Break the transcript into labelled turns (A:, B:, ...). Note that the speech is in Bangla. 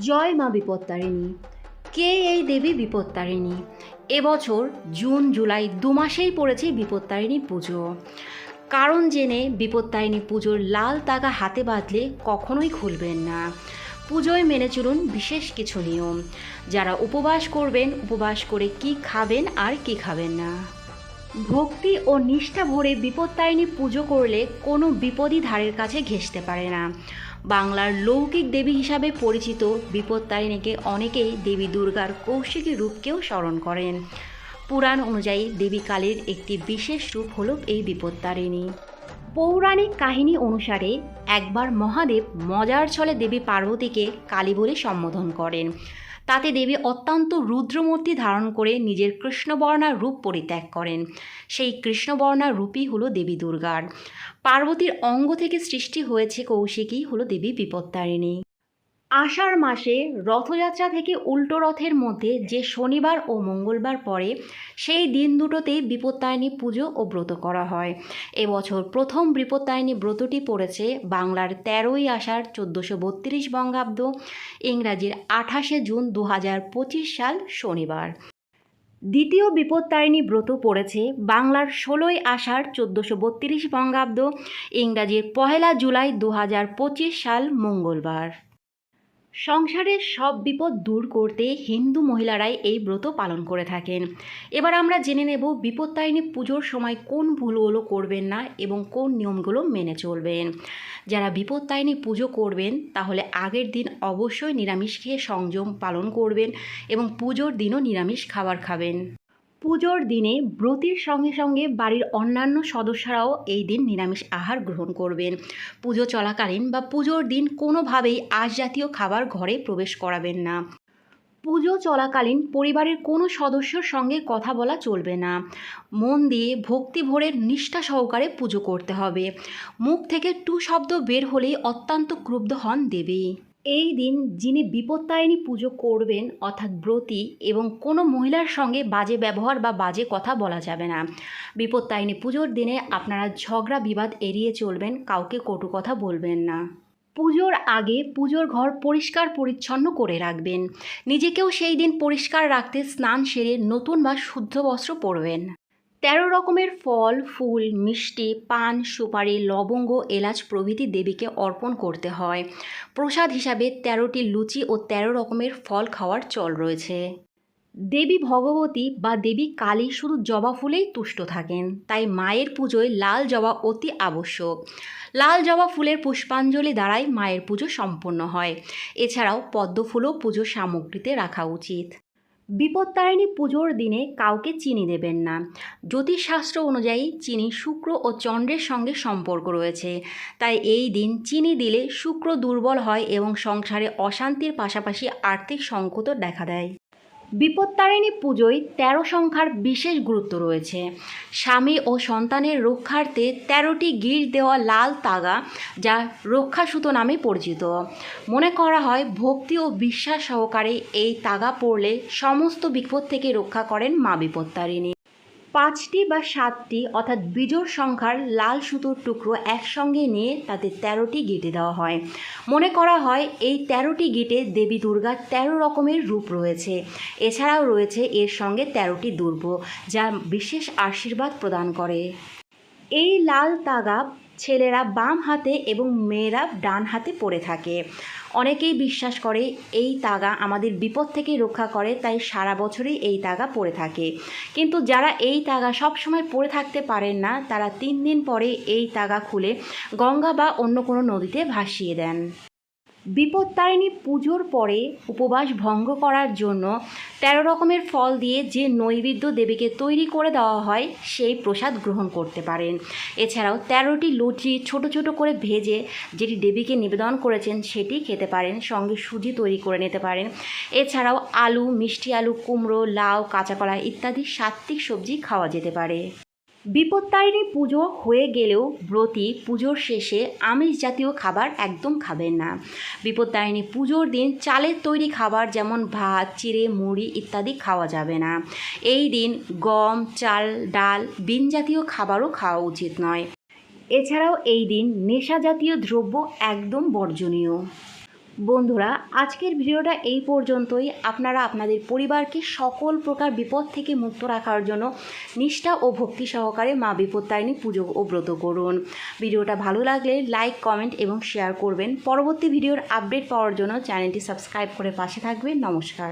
A: জয় মা বিপত্তারিণী। কে এই দেবী বিপত্তারিণী? এবছর জুন, জুলাই দু মাসেই পড়েছে বিপত্তারিণী পুজো। কারণ জেনে বিপত্তারিণী পুজোর লাল তাগা হাতে বাঁধলে কখনোই খুলবেন না। পুজোয় মেনে চলুন বিশেষ কিছু নিয়ম। যারা উপবাস করবেন, উপবাস করে কি খাবেন আর কি খাবেন না। ভক্তি ও নিষ্ঠা ভরে বিপত্তারিণী পুজো করলে কোনো বিপদই ধারের কাছে ঘেঁষতে পারে না। বাংলার লৌকিক দেবী হিসাবে পরিচিত বিপত্তারিণীকে অনেকেই দেবী দুর্গার কৌশিকী রূপকেও স্মরণ করেন। পুরাণ অনুযায়ী দেবী কালীর একটি বিশেষ রূপ হল এই বিপত্তারিণী। পৌরাণিক কাহিনী অনুসারে একবার মহাদেব মজার ছলে দেবী পার্বতীকে কালী বলে সম্বোধন করেন। তাতে দেবী অত্যন্ত রুদ্রমূর্তি ধারণ করে নিজের কৃষ্ণবর্ণার রূপ পরিত্যাগ করেন। সেই কৃষ্ণবর্ণার রূপই হলো দেবী দুর্গার। পার্বতীর অঙ্গ থেকে সৃষ্টি হয়েছে কৌশিকী, হলো দেবী বিপত্তারিণী। আষাঢ় মাসে রথযাত্রা থেকে উল্টো রথের মধ্যে যে শনিবার ও মঙ্গলবার পড়ে, সেই দিন দুটোতেই বিপত্তারিণী পুজো ও ব্রত করা হয়। এবছর প্রথম বিপত্তারিণী ব্রতটি পড়েছে বাংলার তেরোই আষাঢ় চোদ্দোশো বত্রিশ বঙ্গাব্দ, ইংরাজির আঠাশে জুন দু হাজার পঁচিশ সাল শনিবার। দ্বিতীয় বিপত্তারিণী ব্রত পড়েছে বাংলার ষোলোই আষাঢ় চোদ্দোশো বত্রিশ বঙ্গাব্দ, ইংরাজির পহেলা জুলাই দু হাজার পঁচিশ সাল মঙ্গলবার। সংসারের সব বিপদ দূর করতে হিন্দু মহিলারাই এই ব্রত পালন করে থাকেন। এবার আমরা জেনে নেব বিপত্তায়নী পুজোর সময় কোন ভুলগুলো করবেন না এবং কোন নিয়মগুলো মেনে চলবেন। যারা বিপত্তায়নী পুজো করবেন, তাহলে আগের দিন অবশ্যই নিরামিষ খেয়ে সংযম পালন করবেন এবং পুজোর দিনও নিরামিষ খাবার খাবেন। পুজোর দিনে ব্রতির সঙ্গে সঙ্গে বাড়ির অন্যান্য সদস্যরাও এই দিন নিরামিষ আহার গ্রহণ করবেন। পুজো চলাকালীন বা পুজোর দিন কোনোভাবেই আশ জাতীয় খাবার ঘরে প্রবেশ করাবেন না। পুজো চলাকালীন পরিবারের কোনো সদস্যর সঙ্গে কথা বলা চলবে না। মন দিয়ে ভক্তি ভরে নিষ্ঠা সহকারে পুজো করতে হবে। মুখ থেকে টু শব্দ বের হলেই অত্যন্ত ক্রুব্ধ হন দেবী। এই দিন যিনি বিপত্তারিণী পুজো করবেন, অর্থাৎ ব্রতী এবং কোনো মহিলার সঙ্গে বাজে ব্যবহার বা বাজে কথা বলা যাবে না। বিপত্তারিণী পুজোর দিনে আপনারা ঝগড়া, বিবাদ এড়িয়ে চলবেন, কাউকে কটু কথা বলবেন না। পুজোর আগে পুজোর ঘর পরিষ্কার পরিচ্ছন্ন করে রাখবেন। নিজেকেও সেই দিন পরিষ্কার রাখতে স্নান সেরে নতুন বা শুদ্ধ বস্ত্র পরবেন। তেরো রকমের ফল, ফুল, মিষ্টি, পান, সুপারি, লবঙ্গ, এলাচ প্রভৃতি দেবীকে অর্পণ করতে হয়। প্রসাদ হিসাবে তেরোটি লুচি ও তেরো রকমের ফল খাওয়ার চল রয়েছে। দেবী ভগবতী বা দেবী কালী শুধু জবা ফুলেই তুষ্ট থাকেন, তাই মায়ের পুজোয় লাল জবা অতি আবশ্যক। লাল জবা ফুলের পুষ্পাঞ্জলি দ্বারাই মায়ের পুজো সম্পন্ন হয়। এছাড়াও পদ্ম ফুলও পুজোর সামগ্রীতে রাখা উচিত। বিপত্তারিণী পুজোর দিনে কাউকে চিনি দেবেন না। জ্যোতিষশাস্ত্র অনুযায়ী চিনি শুক্র ও চন্দ্রের সঙ্গে সম্পর্ক রয়েছে। তাই এই দিন চিনি দিলে শুক্র দুর্বল হয় এবং সংসারে অশান্তির পাশাপাশি আর্থিক সংকটও দেখা দেয়। বিপত্তারিণী পুজোয় তেরো সংখ্যার বিশেষ গুরুত্ব রয়েছে। স্বামী ও সন্তানের রক্ষার্থে তেরোটি গির দেওয়া লাল তাগা যা রক্ষাসূত নামে পরিচিত। মনে করা হয়, ভক্তি ও বিশ্বাস সহকারে এই তাগা পড়লে সমস্ত বিপদ থেকে রক্ষা করেন মা বিপত্তারিণী। পাঁচটি বা সাতটি অর্থাৎ বিজোড় সংখ্যার লাল সুতোর টুকরো একসঙ্গে নিয়ে তাতে তেরোটি গিটে দেওয়া হয়। মনে করা হয় এই তেরোটি গিটে দেবী দুর্গার তেরো রকমের রূপ রয়েছে। এছাড়াও রয়েছে এর সঙ্গে তেরোটি দুর্গ যা বিশেষ আশীর্বাদ প্রদান করে। এই লাল তাগা ছেলেরা বাম হাতে এবং মেয়েরা ডান হাতে পড়ে থাকে। অনেকেই বিশ্বাস করে এই তাগা আমাদের বিপদ থেকে রক্ষা করে, তাই সারা বছরই এই তাগা পড়ে থাকে। কিন্তু যারা এই তাগা সবসময় পড়ে থাকতে পারেন না, তারা তিন দিন পরে এই তাগা খুলে গঙ্গা বা অন্য কোনো নদীতে ভাসিয়ে দেন। বিপত্তারিণী পুজোর পরে উপবাস ভঙ্গ করার জন্য তেরো রকমের ফল দিয়ে যে নৈবেদ্য দেবীকে তৈরি করে দেওয়া হয়, সেই প্রসাদ গ্রহণ করতে পারেন। এছাড়াও তেরোটি লুচি ছোট ছোট করে ভেজে যেটি দেবীকে নিবেদন করেছেন, সেটি খেতে পারেন, সঙ্গে সুজি তৈরি করে নিতে পারেন। এছাড়াও আলু, মিষ্টি আলু, কুমড়ো, লাউ কাঁচাকলা ইত্যাদি সাত্ত্বিক সবজি খাওয়া যেতে পারে। বিপত্তারিণী পুজো হয়ে গেলেও ব্রতী পুজোর শেষে আমিষ জাতীয় খাবার একদম খাবেন না। বিপত্তারিণী পুজোর দিন চালের তৈরি খাবার যেমন ভাত, চিড়ে, মুড়ি ইত্যাদি খাওয়া যাবে না। এই দিন গম, চাল, ডাল, বিন জাতীয় খাবারও খাওয়া উচিত নয়। এছাড়াও এই দিন নেশা জাতীয় দ্রব্য একদম বর্জনীয়। বন্ধুরা, আজকের ভিডিওটা এই পর্যন্তই। আপনারা আপনাদের পরিবারকে সকল প্রকার বিপদ থেকে মুক্ত রাখার জন্য নিষ্ঠা ও ভক্তি সহকারে মা বিপত্তায়নী পুজো ও ব্রত করুন। ভিডিওটা ভালো লাগলে লাইক, কমেন্ট এবং শেয়ার করবেন। পরবর্তী ভিডিওর আপডেট পাওয়ার জন্য চ্যানেলটি সাবস্ক্রাইব করে পাশে থাকবেন। নমস্কার।